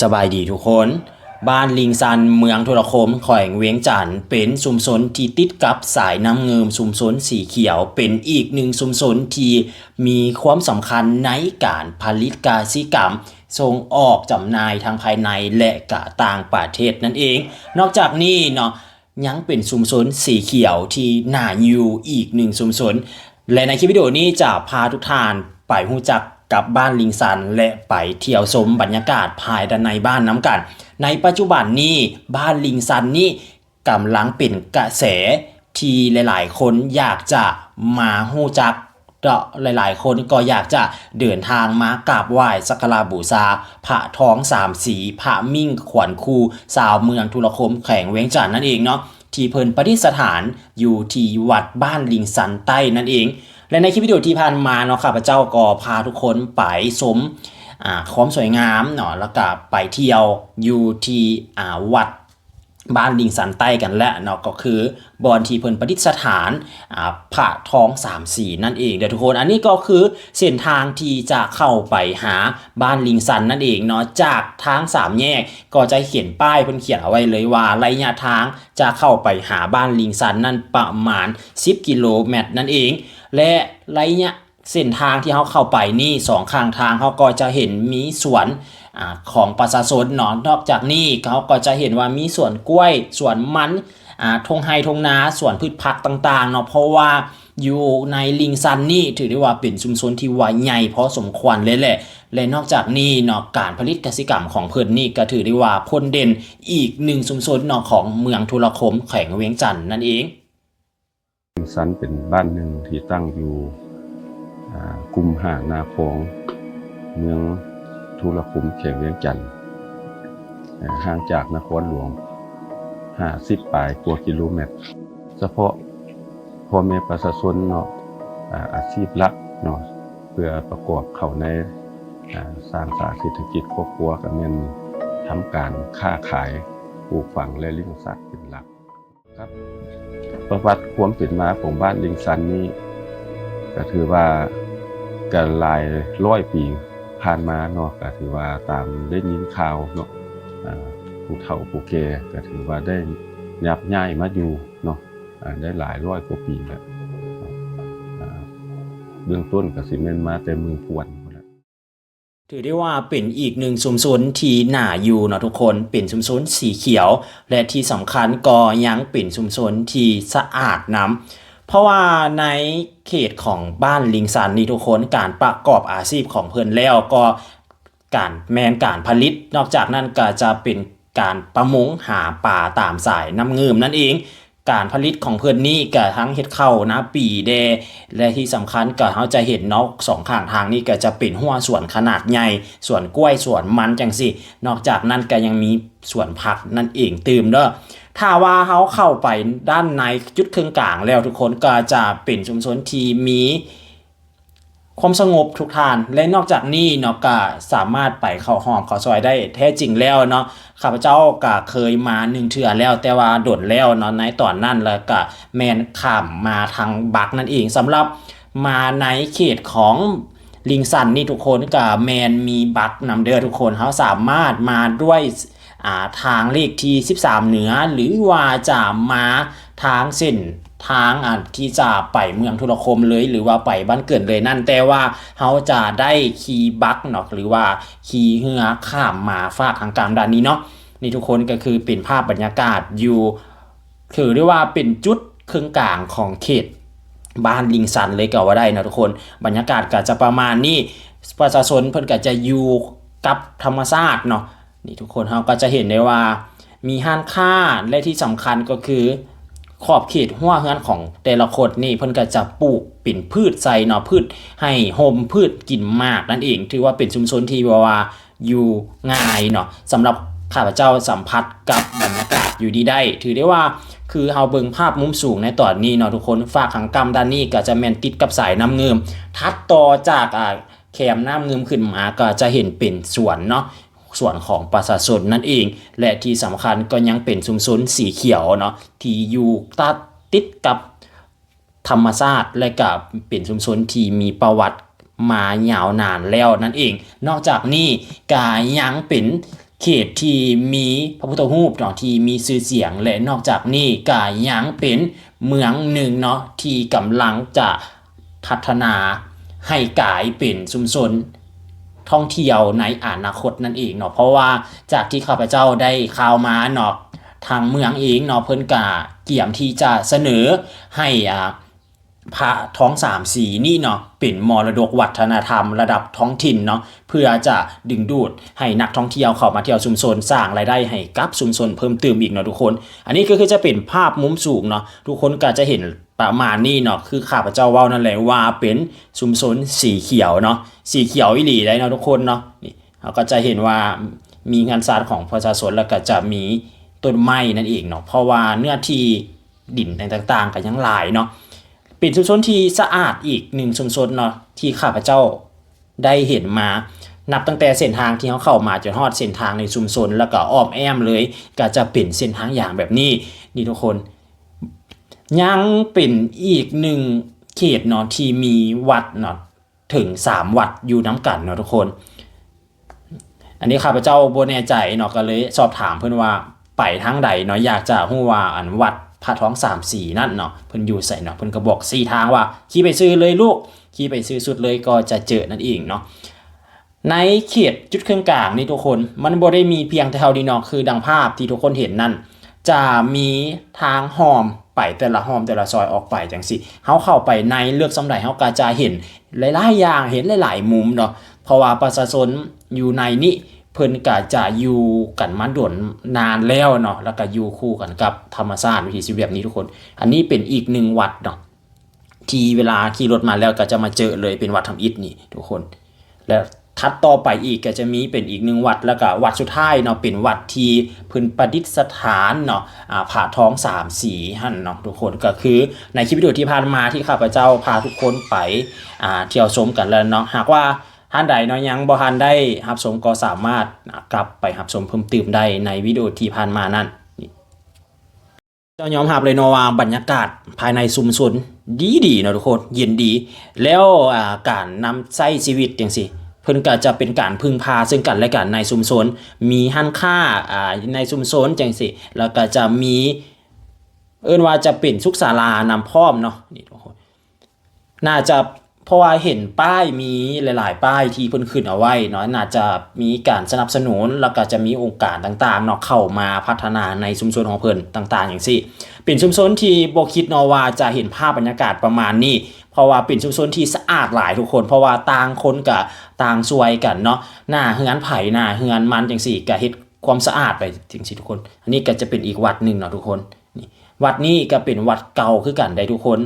สบายดีทุกคน บ้านลิงซันเมืองโทรคมแขวงเวียงจันทน์เป็นชุมชนที่ติดกับสายน้ำเงิมชุมชนสีเขียว เป็นอีกหนึ่งชุมชนที่มีความสำคัญในการผลิตกาสิกรรมส่งออกจำหน่ายทางภายในและกะต่างประเทศนั่นเอง นอกจากนี้เนาะยังเป็นชุมชนสีเขียวที่น่าอยู่อีกหนึ่งชุมชนและในคลิปวิดีโอนี้จะพาทุกท่านไปหูจัก กับบ้านลิงซันและไปเที่ยวชมบรรยากาศภายด้านในบ้านน้ำกัน ในปัจจุบันนี้บ้านลิงซันนี่กำลังเป็นกระแสที่หลายๆ คนอยากจะมาหู้จักก็หลายๆ คนก็อยากจะเดินทางมากราบไหว้สักการะบูชาพระท้องสามสีพระมิ่งขวัญคูสาวเมืองทุรคมแขวงเวงจันน์นั่นเองเนาะที่เพิ่นประดิษฐานอยู่ที่วัดบ้านลิงสันใต้นั่นเอง และในคลิปวิดีโอที่ผ่านมาเนาะข้าพเจ้าก็พาทุกคนไปสมอ่าความสวยงามเนาะแล้วก็ไปเที่ยวอยู่ที่อ่าวัด บ้านลิงสันใต้กันและเนาะก็คือบอนที่เพิ่นประดิษฐานอ่าพระทองสามสีนั่นเองเดี๋ยวทุกคน อันนี้ก็คือเส้นทางที่จะเข้าไปหาบ้านลิงสันนั่นเองเนาะจากทางสามแยกก็จะเขียนป้ายเพิ่นเขียนเอาไว้เลยว่าระยะทางจะเข้าไปหาบ้านลิงสันนั่นประมาณ 10 กิโลเมตรนั่นเอง และระยะ เส้นทางที่เขาเข้าไปนี่สองข้างทางเขาก็จะเห็นมีสวนอของประชาชนเนาะนอกจากนี้เขาก็จะเห็นว่ามีสวนกล้วยสวนมันทงไฮทงนาสวนพืชผักต่างๆเนาะเพราะว่าอยู่ในลิงซันนี่ถือได้ว่าเป็นชุมชนที่ว่าใหญ่พอสมควรเลยแหละและนอกจากนี้เนาะการผลิตกสิกรรมของเพิ่นนี่ก็ถือได้ว่าพ้นเด่นอีกหนึ่งชุมชนเนาะของเมืองทุรคมแขวงเวียงจันทน์นั่นเองสันเป็นบ้านหนึ่งที่ตั้งอยู่ อ่ากุมห่างนาโพงเมืองทุรคุมเขตเวียงจันทน์ห่างจากนครหลวง 50ปลายกว่ากิโลเมตร เฉพาะพ่อแม่ประชาชนเนาะอาอาชีพลักเนาะเพื่อประกอบเข้าในสร้างสาเศรษฐกิจครอบครัวก็แม่นทำการค้าขายปลูกฝังและเลี้ยงสัตว์เป็นหลักครับ ประวัติความเป็นมาของบ้านลิงซันนี่ก็ถือว่า กันหลายร้อยปีผ่านมาเนาะก็ถือว่าตามได้ยินข่าวเนาะอ่าผู้เฒ่าผู้แก่ก็ถือว่าได้ยับย้ายมาอยู่เนาะอ่าได้หลายร้อยกว่าปีแล้วอ่าเบื้องต้นก็สิแม่นมาแต่มือพวนถือได้ว่าเป็นอีกหนึ่งชุมชนที่น่าอยู่เนาะทุกคนเป็นชุมชนสีเขียว และที่สำคัญก็ยังเป็นชุมชนที่สะอาดน้ำ เพราะว่าในเขตของบ้านลิงซันนี่ทุกคนการประกอบอาชีพของเพิ่นแล้วก็การแมนการผลิต นอกจากนั้นก็จะเป็นการประมงหาปลาตามสายน้ำเงิมนั่นเอง การผลิตของเพื่อนนี่ก็ทั้งเฮ็ดเข้านะปีแดและที่สำคัญก็เขาจะเห็นนอกสองข้างทางนี่ก็จะเป็นหัวสวนขนาดใหญ่สวนกล้วยสวนมันจังสิ นอกจากนั้นก็ยังมีสวนผักนั่นเองตื่มเด้อ ถ้าว่าเขาเข้าไปด้านในจุดครึ่งกลางแล้วทุกคนก็จะเป็นชุมชนที่มีความสงบทุกทาน และนอกจากนี้เนาะก็สามารถไปเข้าห้องเข้าซอยได้แท้จริงแล้วเนาะข้าพเจ้าก็เคยมาหนึ่งเทื่อแล้ว แต่ว่าโดดแล้วเนาะในตอนนั้นแล้วก็แมนข้ามมาทางบักนั่นเองสำหรับมาในเขตของลิงซันนี่ทุกคนก็แมนมีบักนำเด้อทุกคนเขาสามารถมาด้วย ทางเลขที่ 13 เหนือ หรือว่าจะมาทางเส้นทางอะที่จะไปเมืองทุรคมเลยหรือว่าไปบ้านเกิดเลยนั่นแต่ว่าเขาจะได้ขี่บักเนาะหรือว่าขี่เรือข้ามมาฝากทางกลางด้านนี้เนาะนี่ทุกคนก็คือเป็นภาพบรรยากาศอยู่ถือได้ว่าเป็นจุดครึ่งกลางของเขตบ้านลิงซันเลยก็ว่าได้นะทุกคน บรรยากาศก็จะประมาณนี้ประชาชนเพิ่นก็จะอยู่กับธรรมชาติเนาะ นี่ทุกคนเราก็จะเห็นได้ว่า มีห้านค้าและที่สำคัญก็คือขอบเขตหัวเฮือนของแต่ละคนนี่เพิ่นก็จะปลูกเป็นพืชใส่เนาะพืชให้โฮมพืชกินมากนั่นเอง ถือว่าเป็นชุมชนที่ว่าอยู่ง่ายเนาะสำหรับข้าพเจ้าสัมผัสกับบรรยากาศอยู่ดีได้ ถือได้ว่าคือเฮาเบิ่งภาพมุมสูงในตอนนี้เนาะทุกคนฝากขังกรรมด้านนี้ก็จะแม่นติดกับสายน้ำเงิม ทัดต่อจากอ่าแคมน้ำเงิมขึ้นมาก็จะเห็นเป็นสวนเนาะ ส่วนของประชาชนนั่นเอง และที่สำคัญก็ยังเป็นชุมชนสีเขียวเนาะที่อยู่ตัดติดกับธรรมชาติและก็เป็นชุมชนที่มีประวัติมายาวนานแล้วนั่นเอง นอกจากนี้กายังเป็นเขตที่มีพระพุทธรูปเนาะที่มีชื่อเสียง และนอกจากนี้ก็ยังเป็นเมืองหนึ่งเนาะที่กำลังจะพัฒนาให้กลายเป็นชุมชน ท่องเที่ยวในอนาคตนั่นเองเนาะเพราะว่าจากที่ข้าพเจ้าได้ข่าวมาเนาะทางเมืองเองเนาะเพิ่นกาเกี่ยมที่จะเสนอให้อ่าพระท้องสามสีนี่เนาะเป็นมรดกวัฒนธรรมระดับท้องถิ่นเนาะเพื่อจะดึงดูดให้นักท่องเที่ยวเข้ามาเที่ยวชุมชนสร้างรายได้ให้กับชุมชนเพิ่มเติมอีกเนาะทุกคน อันนี้ก็คือจะเป็นภาพมุมสูงเนาะทุกคนก็จะเห็น ประมาณนี้เนาะคือข้าพเจ้าเว้านั่นแหละว่าเป็นชุมชนสีเขียวเนาะสีเขียวอีหลีได้เนาะทุกคนเนาะนี่เราก็จะเห็นว่ามีงานสร้างของประชาชนแล้วก็จะมีต้นไม้นั่นเองเนาะเพราะว่าเนื้อที่ดินต่างๆก็ยังหลายเนาะเป็นชุมชนที่สะอาดอีกหนึ่งชุมชนเนาะที่ข้าพเจ้าได้เห็นมานับตั้งแต่เส้นทางที่เขาเข้ามาจนฮอดเส้นทางในชุมชน แล้วก็อ้อมแอมเลย ก็จะเป็นเส้นทางอย่างแบบนี้นี่ทุกคน ยังเป็นอีกหนึ่งเขตเนาะที่มีวัดเนาะถึง3วัดอยู่น้ำกันเนาะทุกคน อันนี้ข้าพเจ้าบ่แน่ใจเนาะก็เลยสอบถามเพื่อนว่าไปทางใดเนาะอยากจะฮู้ว่าอันวัดพระท้องสามสีนั่นเนาะเพิ่นอยู่ใส่เนาะเพิ่นก็บอกสี่ทางว่าขี่ไปซื้อเลยลูกขี่ไปซื้อสุดเลยก็จะเจอนั่นเองเนาะในเขตจุดเครื่องกลางนี่ทุกคน มันบ่ได้มีเพียงเท่าดีเนอกคือดังภาพที่ทุกคนเห็นนั่นจะมีทางหอม ไปแต่ละห้อมแต่ละซอยออกไปจังสิเฮาเข้าไปในเลือกสำใดเฮาก็จะเห็นหลายๆอย่างเห็นหลายๆมุมเนาะเพราะว่าประชาชนอยู่ในนี้เพิ่นก็จะอยู่กันมาโดนนานแล้วเนาะแล้วก็อยู่คู่กันกับธรรมชาติวิถีชีวิตแบบนี้ทุกคน อันนี้เป็นอีกหนึ่งวัดเนาะที่เวลาขี่รถมาแล้วก็จะมาเจอเลยเป็นวัดทำอิฐนี่ทุกคน แล้ว ทัดต่อไปอีกก็จะมีเป็นอีกหนึ่งวัดแล้วก็วัดสุดท้ายเนาะเป็นวัดที่พื้นประดิษฐานเนาะอ่าผ่าท้องสามสีหั่นเนาะทุกคนก็คือในคลิปวิดีโอที่ผ่านมาที่ข้าพเจ้าพาทุกคนไปอ่าเที่ยวชมกันแล้วเนาะหากว่าท่านใดเนาะยังบ่ทันได้รับชมก็สามารถกลับไปรับชมเพิ่มเติมได้ในวิดีโอที่ผ่านมานั่นเจ้ายอมรับเลยเนาะว่าบรรยากาศภายในชุมชนดีดีเนาะทุกคนเย็นดี แล้วอ่าการนำใช้ชีวิตจังซี่ เพิ่นก็จะเป็นการพึ่งพาซึ่งกันและกันในชุมชนมีห้านค้าอ่าในชุมชนจังซี่แล้วก็จะมีเอิ้นว่าจะเป็นสุขศาลานำพร้อมเนาะนี่ทุกคนน่าจะเพราะว่าเห็นป้ายมีหลาย ๆ ป้ายที่เพิ่นขึ้นเอาไว้เนาะน่าจะมีการสนับสนุนแล้วก็จะมีองค์การต่างๆเนาะเข้ามาพัฒนาในชุมชนของเพิ่นต่าง ๆ อย่างซี่เป็นชุมชนที่บ่คิดเนาะว่าจะเห็นภาพบรรยากาศประมาณนี้ เพราะว่าเป็นชุมชนที่สะอาดหลายทุกคน เพราะว่าต่างคนกับต่างซวยกันเนาะหน้าเฮือนไผ่หน้าเฮือนมันจังซี่ก็เฮ็ดความสะอาดไปจังซี่ทุกคน อันนี้ก็จะเป็นอีกวัดหนึ่งเนาะทุกคนนี่วัดนี้ก็เป็นวัดเก่าคือกันได้ทุกคน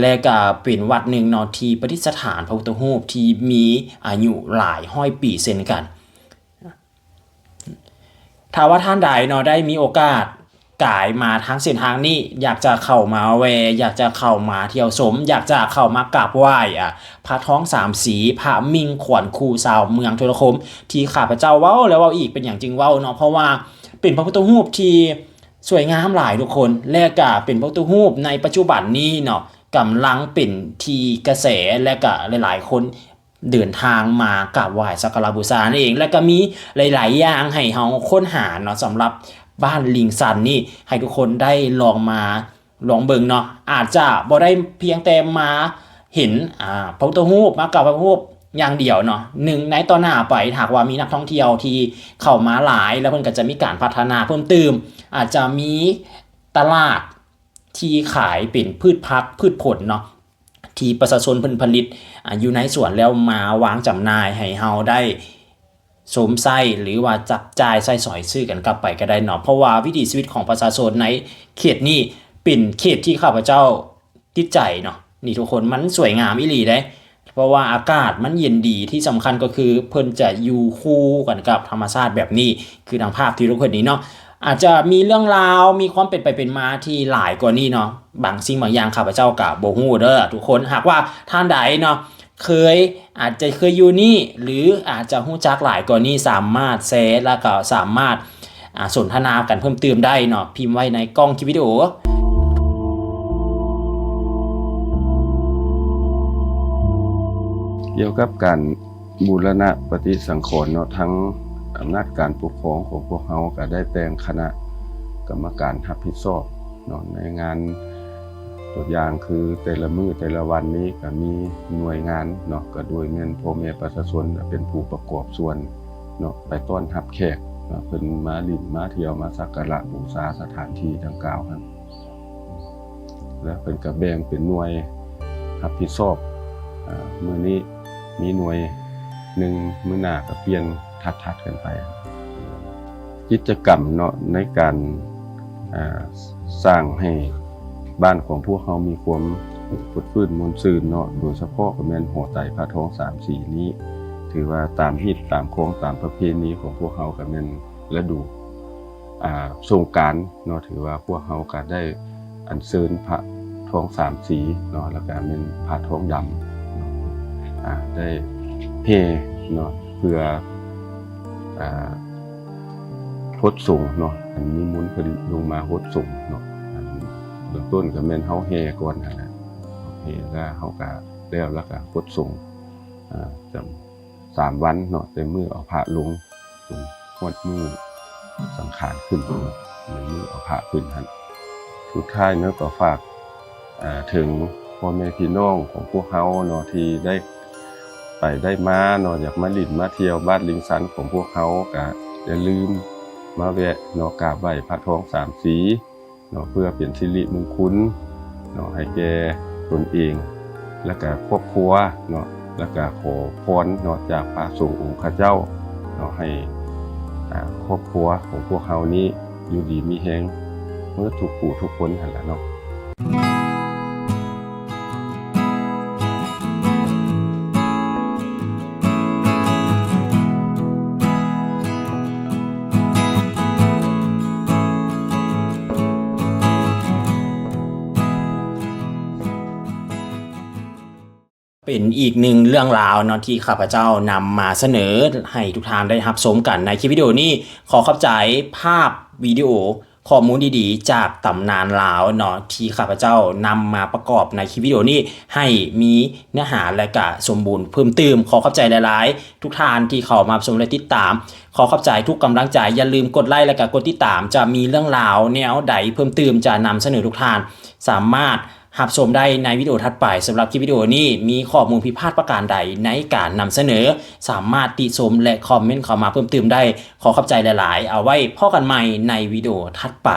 และก็เป็นวัดหนึ่งเนาะที่ประดิษฐานพระพุทธรูปที่มีอายุหลายห้อยปีเช่นกันถ้าว่าท่านใดเนาะได้มีโอกาส กายมาทางเส้นทางนี้อยากจะเข้ามาแว อยากจะเข้ามาเที่ยวชมอยากจะเข้ามากราบไหว้อะพระท้องสามสีพระมิงขวัญคูสาวเมืองโทรคม ที่ข้าพเจ้าเว้าแล้วเว้าอีกเป็นอย่างจริงเว้าเนาะเพราะว่าเป็นพระพุทธรูปที่สวยงามหลายทุกคน และก็เป็นพระพุทธรูปในปัจจุบันนี้เนาะกำลังเป็นที่กระแสและก็หลายๆ คนเดินทางมากราบไหว้สักการะบูชานั่นเอง แล้วก็มีหลาย ๆ อย่างให้เฮาค้นหาเนาะสำหรับ บ้านลิงซันนี่ให้ทุกคนได้ลองมาลองเบิงเนาะอาจจะบ่ได้เพียงแต่มาเห็นอ่าพระพุทธรูปมากราบพระพุทธรูปอย่างเดียวเนาะหนึ่งในต่อหน้าไปหากว่ามีนักท่องเที่ยวที่เข้ามาหลาย แล้วเพิ่นก็จะมีการพัฒนาเพิ่มเติม อาจจะมีตลาดที่ขายเป็นพืชพักพืชผลเนาะที่ประชาชนเพิ่นผลิตอ่าอยู่ในสวนแล้วมาวางจำหน่ายให้เฮาได้ สมใส่หรือว่าจับจ่ายใส่สอยซื้อกันกลับไปก็ได้เนาะเพราะว่าวิถีชีวิตของประชาชนในเขตนี้เป็นเขตที่ข้าพเจ้าติดใจเนาะนี่ทุกคนมันสวยงามอีหลีเด้เพราะว่าอากาศมันเย็นดีที่สำคัญก็คือเพิ่นจะอยู่คู่กันกับธรรมชาติแบบนี้ คือดังภาพที่ทุกคนนี้เนาะอาจจะมีเรื่องราวมีความเป็นไปเป็นมาที่หลายกว่านี้เนาะบางสิ่งบางอย่างข้าพเจ้ากับโบฮูเด้อทุกคนหากว่าท่านใดเนาะ เคยอาจจะเคยอยู่นี่หรืออาจจะฮู้จักหลายกว่านี้สามารถแชร์แล้วก็สามารถอ่าสนทนากันเพิ่มเติมได้เนาะพิมพ์ไว้ในกล้องคลิปวิดีโอเกี่ยวกับการบูรณะปฏิสังขรณ์เนาะทั้งอำนาจการปกครองของพวกเขาก็ได้แต่งคณะกรรมการรับผิดชอบเนาะในงาน ตัวอย่างคือแต่ละมือแต่ละวันนี้ก็มีหน่วยงานเนาะก็โดยแม่นพ่อแม่ประชาชนเป็นผู้ประกอบส่วนเนาะไปต้อนรับแขกเนาะเพิ่นมาลินมาเที่ยวมาสักการะบูชาสถานที่ดังกล่าวนั้นแล้วเพิ่นก็แบ่งเป็นหน่วยรับผิดชอบอ่ามื้อนี้มีหน่วยหนึ่งมื้อหน้าก็เปลี่ยนทัดๆกันไป กิจกรรมเนาะในการอ่าสร้างให้ บ้านของพวกเขามีความฟุดฟื้นมนซื่นเนาะโดยเฉพาะกับแมนหัวไตพระท้องสามสีนี้ ถือว่าตามฮิตตามโค้งตามประเพณีของพวกเขากับแม่นฤดูอ่าสงการเนาะถือว่าพวกเขาก็ได้อัญเชิญพระท้องสามสีเนาะแล้วก็เป็นพระท้องดำอ่าได้เฮเนาะเพื่ออ่าโฮดส่งเนาะอันนี้มุนเพิ่นลงมาโฮดส่งเนาะ บื้องต้นก็แม่นเฮาแห่ก่อนนั่นแหละแห่แล้วเฮาก็แล้วแล้วก็โฮดส่งอ่าจำสามวันเนาะแต่มื้อเอาพระลงจนฮอดมื้อสังขารขึ้นเนาะหรือมื้อเอาพระขึ้นหั่นสุดท้ายเนาะก็ฝากอ่าถึงพ่อแม่พี่น้องของพวกเฮาเนาะที่ได้ไปได้มาเนาะอยากมาลินมาเที่ยวบ้านลิงสันของพวกเฮาก็อย่าลืมมาแวะเนาะกราบไหว้พระทองสามสี เนาะเพื่อเป็นสิริมงคลเนาะให้แก่ตนเอง แล้วก็ครอบครัวเนาะแล้วก็ขอพรเนาะจากพระสงฆ์องค์ข้าเจ้าเนาะให้ครอบครัวของพวกเฮานี้อยู่ดีมีแฮงเมื่อถูกผู้ทุกคนหันละเนาะ เป็นอีกหนึ่งเรื่องราวเนาะที่ข้าพเจ้านำมาเสนอให้ทุกท่านได้รับชมกันในคลิปวิดีโอนี้ขอขอบใจภาพวิดีโอข้อมูลดีๆ จากตำนานลาวเนาะที่ข้าพเจ้านำมาประกอบในคลิปวิดีโอนี้ ให้มีเนื้อหาและก็สมบูรณ์เพิ่มเติมขอขอบใจหลายๆ ทุกท่านที่เข้ามาชมและติดตาม ขอขอบใจทุกกำลังใจอย่าลืมกดไลค์และก็กดติดตาม จะมีเรื่องราวแนวใดเพิ่มเติมจะนำเสนอทุกท่าน สามารถ หับชมได้ในวิดีโอถัดไปสำหรับคลิปวิดีโอนี้มีข้อมูลผิดพลาดประการใดในการนำเสนอ สามารถติชมและคอมเมนต์เข้ามาเพิ่มเติมได้ ขอขอบใจหลาย ๆ เอาไว้พ่อกันใหม่ในวิดีโอถัดไป